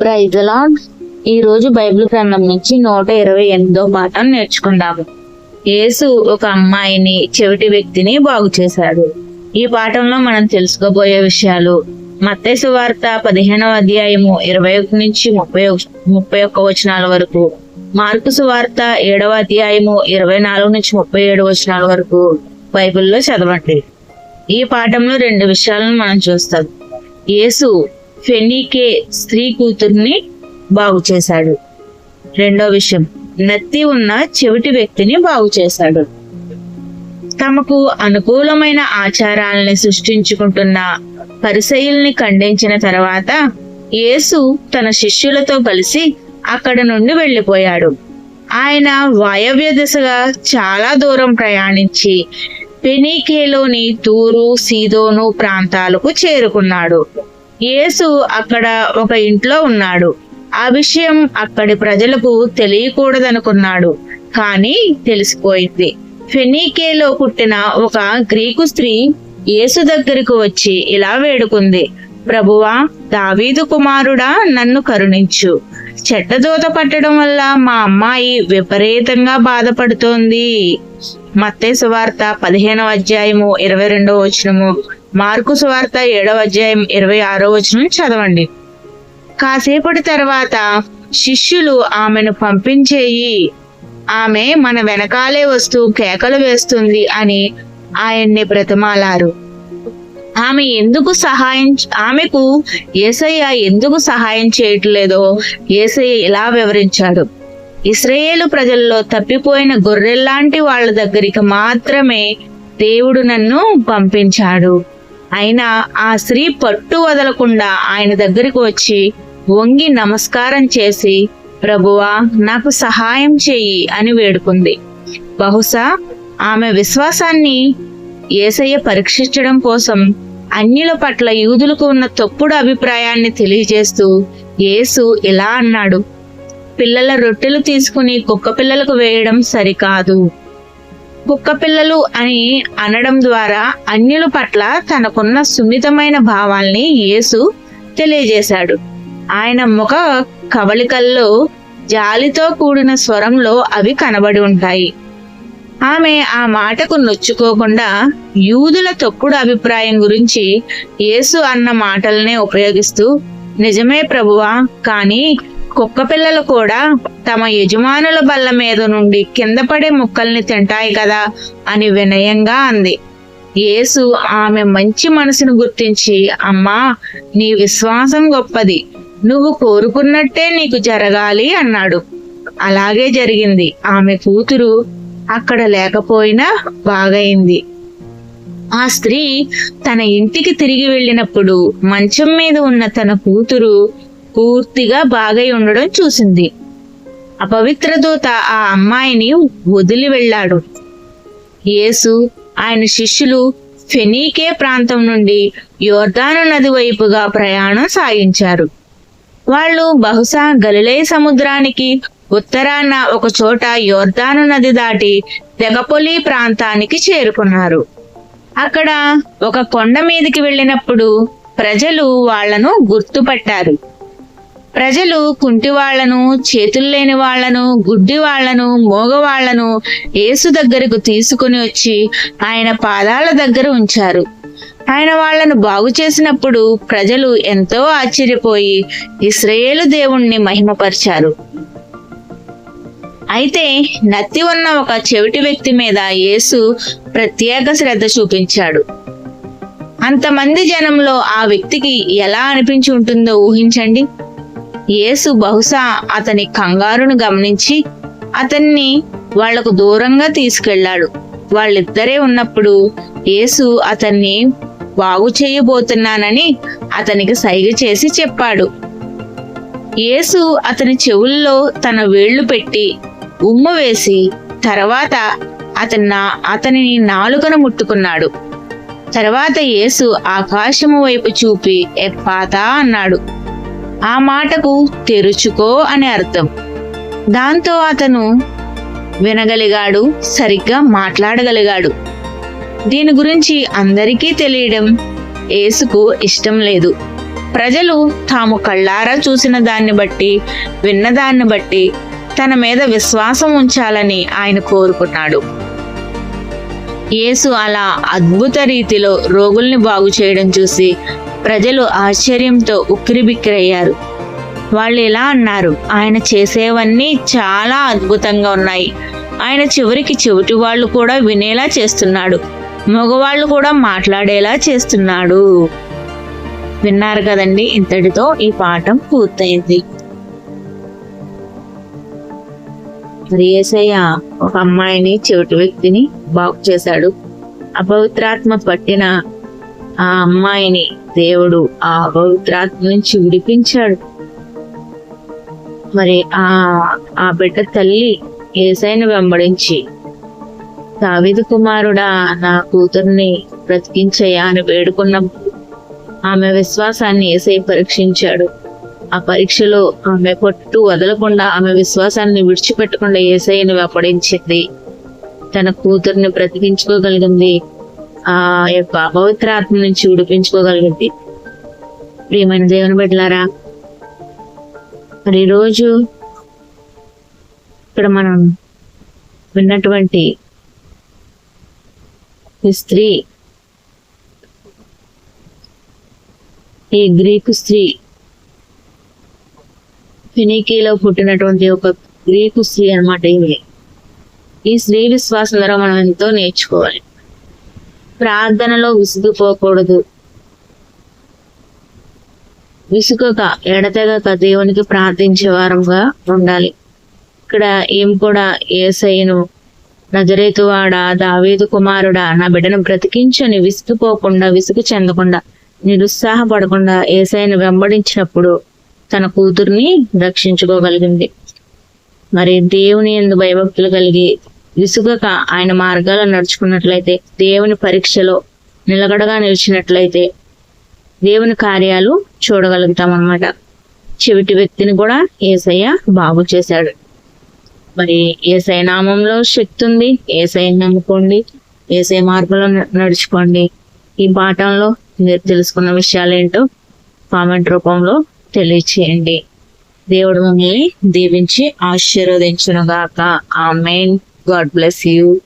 Praise lord ఈ రోజు Bible గ్రంథం నుంచి నూట ఇరవై ఎనిమిదో పాఠం నేర్చుకుందాము. యేసు ఒక అమ్మాయిని చెవిటి వ్యక్తిని బాగు చేశాడు. ఈ పాఠంలో మనం తెలుసుకోబోయే విషయాలు మత్తేసు వార్త పదిహేనవ అధ్యాయము ఇరవై ఒకటి నుంచి ముప్పై ముప్పై ఒక్క వచనాల వరకు మార్కు సువార్త ఏడవ అధ్యాయము ఇరవై నాలుగు నుంచి ముప్పై ఏడు వచనాల వరకు బైబిల్లో చదవండి. ఈ పాఠంలో రెండు విషయాలను మనం చూస్తాం. యేసు ఫెనీకే స్త్రీ కూతుర్ని బాగు చేశాడు. రెండో విషయం నత్తి ఉన్న చెవిటి వ్యక్తిని బాగు చేశాడు. తమకు అనుకూలమైన ఆచారాలని సృష్టించుకుంటున్న పరిసయుల్ని ఖండించిన తర్వాత యేసు తన శిష్యులతో కలిసి అక్కడ నుండి వెళ్ళిపోయాడు. ఆయన వాయవ్య దిశగా చాలా దూరం ప్రయాణించి పెనీకేలోని తూరు సీదోను ప్రాంతాలకు చేరుకున్నాడు. యేసు అక్కడ ఒక ఇంట్లో ఉన్నాడు. ఆ విషయం అక్కడి ప్రజలకు తెలియకూడదనుకున్నాడు. కానీ తెలిసిపోయింది. ఫెనీకేలో పుట్టిన ఒక గ్రీకు స్త్రీ యేసు దగ్గరకు వచ్చి ఇలా వేడుకుంది. ప్రభువా దావీదు కుమారుడా నన్ను కరుణించు. చెట్టదోత పట్టడం వల్ల మా అమ్మాయి విపరీతంగా బాధపడుతోంది. మత్తే సువార్త పదిహేనవ అధ్యాయము ఇరవై రెండవ వచనము. మార్కు సువార్త ఏడవ అధ్యాయం ఇరవై ఆరో వచనం చదవండి. కాసేపటి తర్వాత శిష్యులు ఆమెను పంపించేయి. ఆమె మన వెనకాలే వస్తూ కేకలు వేస్తుంది అని ఆయన్ని బ్రతమాలారు. ఆమె ఎందుకు సహాయం ఆమెకు ఏసయ్య ఎందుకు సహాయం చేయట్లేదో ఏసయ్య ఇలా వివరించాడు. ఇస్రాయేలు ప్రజల్లో తప్పిపోయిన గొర్రెల్లాంటి వాళ్ళ దగ్గరికి మాత్రమే దేవుడు నన్ను పంపించాడు. అయినా ఆ స్త్రీ పట్టు వదలకుండా ఆయన దగ్గరికి వచ్చి వంగి నమస్కారం చేసి ప్రభువా నాకు సహాయం చెయ్యి అని వేడుకుంది. బహుశా ఆమె విశ్వాసాన్ని ఏసయ్య పరీక్షించడం కోసం అన్యుల పట్ల యూదులకు ఉన్న తప్పుడు అభిప్రాయాన్ని తెలియజేస్తూ యేసు ఇలా అన్నాడు పిల్లల రొట్టెలు తీసుకుని కుక్క పిల్లలకు వేయడం సరికాదు. కుక్క పిల్లలు అని అనడం ద్వారా అన్యుల పట్ల తనకున్న సున్నితమైన భావాల్ని యేసు తెలియజేశాడు. ఆయన ముఖ కవళికల్లో జాలితో కూడిన స్వరంలో అవి కనబడి ఉంటాయి. ఆమె ఆ మాటకు నొచ్చుకోకుండా యూదుల తొక్కుడు అభిప్రాయం గురించి యేసు అన్న మాటలనే ఉపయోగిస్తూ నిజమే ప్రభువా కానీ కుక్క పిల్లలు కూడా తమ యజమానుల బల్ల మీద నుండి కింద పడే ముక్కల్ని తింటాయి కదా అని వినయంగా అంది. యేసు ఆమె మంచి మనసును గుర్తించి అమ్మా నీ విశ్వాసం గొప్పది. నువ్వు కోరుకున్నట్టే నీకు జరగాలి అన్నాడు. అలాగే జరిగింది. ఆమె కూతురు అక్కడ లేకపోయినా బాగైంది. ఆ స్త్రీ తన ఇంటికి తిరిగి వెళ్ళినప్పుడు మంచం మీద ఉన్న తన కూతురు పూర్తిగా బాగై ఉండడం చూసింది. అపవిత్ర దూత ఆ అమ్మాయిని వదిలి వెళ్ళాడు. యేసు ఆయన శిష్యులు ఫెనీకే ప్రాంతం నుండి యోర్దాను నది వైపుగా ప్రయాణం సాగించారు. వాళ్ళు బహుశా గలిలే సముద్రానికి ఉత్తరాన ఒక చోట యోర్దాను నది దాటి తెగపొలి ప్రాంతానికి చేరుకున్నారు. అక్కడ ఒక కొండ మీదకి వెళ్ళినప్పుడు ప్రజలు వాళ్ళను గుర్తుపట్టారు. ప్రజలు కుంటి చేతుల్లేని చేతులు లేని వాళ్ళను గుడ్డివాళ్ళను మోగవాళ్ళను యేసు దగ్గరకు తీసుకుని వచ్చి ఆయన పాదాల దగ్గర ఉంచారు. ఆయన వాళ్ళను బాగు చేసినప్పుడు ప్రజలు ఎంతో ఆశ్చర్యపోయి ఇస్రాయేలు దేవుణ్ణి మహిమపరిచారు. అయితే నత్తి ఉన్న ఒక చెవిటి వ్యక్తి మీద యేసు ప్రత్యేక శ్రద్ధ చూపించాడు. అంతమంది జనంలో ఆ వ్యక్తికి ఎలా అనిపించి ఉంటుందో ఊహించండి. యేసు బహుశా అతని కంగారును గమనించి అతన్ని వాళ్ళకు దూరంగా తీసుకెళ్ళాడు. వాళ్ళిద్దరే ఉన్నప్పుడు యేసు అతన్ని బాగు చేయబోతున్నానని అతనికి సైగ చేసి చెప్పాడు. యేసు అతని చెవుల్లో తన వేళ్ళు పెట్టి ఉమ్ము వేసి తర్వాత అతని అతనిని నాలుకను ముట్టుకున్నాడు. తర్వాత యేసు ఆకాశము వైపు చూపి ఎప్పాతా అన్నాడు. ఆ మాటకు తెరుచుకో అని అర్థం. దాంతో అతను వినగలిగాడు సరిగ్గా మాట్లాడగలిగాడు. దీని గురించి అందరికీ తెలియడం ఏసుకు ఇష్టం లేదు. ప్రజలు తాము కళ్ళారా చూసిన దాన్ని బట్టి విన్నదాన్ని బట్టి తన మీద విశ్వాసం ఉంచాలని ఆయన కోరుకున్నాడు. యేసు అలా అద్భుత రీతిలో రోగుల్ని బాగు చేయడం చూసి ప్రజలు ఆశ్చర్యంతో ఉక్కిరిబిక్కిరయ్యారు. వాళ్ళు ఇలా అన్నారు? ఆయన చేసేవన్నీ చాలా అద్భుతంగా ఉన్నాయి. ఆయన చివరికి చెవిటి వాళ్ళు కూడా వినేలా చేస్తున్నాడు. మగవాళ్ళు కూడా మాట్లాడేలా చేస్తున్నాడు. విన్నారు కదండి? ఇంతటితో ఈ పాఠం పూర్తయింది. మరి ఏసయ్య ఒక అమ్మాయిని చెవిటి వ్యక్తిని బాగు చేశాడు. అపవిత్రాత్మ పట్టిన ఆ అమ్మాయిని దేవుడు ఆ అపవిత్రాత్మ నుంచి విడిపించాడు. మరి ఆ ఆ బిడ్డ తల్లి ఏసైని వెంబడించి దావిదు కుమారుడా నా కూతుర్ని బ్రతికించయ్యా అని వేడుకున్నప్పుడు ఆమె విశ్వాసాన్ని ఏసై పరీక్షించాడు. ఆ పరీక్షలో ఆమె పట్టు వదలకుండా ఆమె విశ్వాసాన్ని విడిచిపెట్టకుండా ఏసైని వెంబడించింది. తన కూతుర్ని బ్రతికించుకోగలిగింది ఆ యొక్క పవిత్రాత్మ నుంచి విడిపించుకోగలిగింది. ప్రియమైన దేవుని బిడ్డలారా మరి ఈరోజు ఇక్కడ మనం విన్నటువంటి ఈ స్త్రీ ఈ గ్రీకు స్త్రీ ఫినికీలో పుట్టినటువంటి ఒక గ్రీకు స్త్రీ అన్నమాట ఇవి ఈ స్త్రీ విశ్వాసం ద్వారా మనం ఎంతో నేర్చుకోవాలి. ప్రార్థనలో విసుగుపోకూడదు. విసుగక ఎడతెగక దేవునికి ప్రార్థించే వారంగా ఉండాలి. ఇక్కడ ఏం కూడా ఏసైను నజరేతువాడా దావేదు కుమారుడా నా బిడ్డను బ్రతికించని విసుగుపోకుండా విసుగు చెందకుండా నిరుత్సాహపడకుండా ఏసైను వెంబడించినప్పుడు తన కూతుర్ని రక్షించుకోగలిగింది. మరి దేవుని ఎందు భయభక్తులు కలిగి విసుగక ఆయన మార్గాలు నడుచుకున్నట్లయితే దేవుని పరీక్షలో నిలకడగా నిలిచినట్లయితే దేవుని కార్యాలు చూడగలుగుతాం అన్నమాట చెవిటి వ్యక్తిని కూడా ఏసయ్య బాగు చేశాడు. మరి ఏసై నామంలో శక్తి ఉంది ఏసై నమ్ముకోండి ఏసై మార్గంలో న- నడుచుకోండి. ఈ పాఠంలో మీరు తెలుసుకున్న విషయాలు ఏంటో కామెంట్ రూపంలో తెలియచేయండి. దేవుడు మిమ్మల్ని దీవించి ఆశీర్వదించునుగాక. ఆ మెయిన్ God bless you.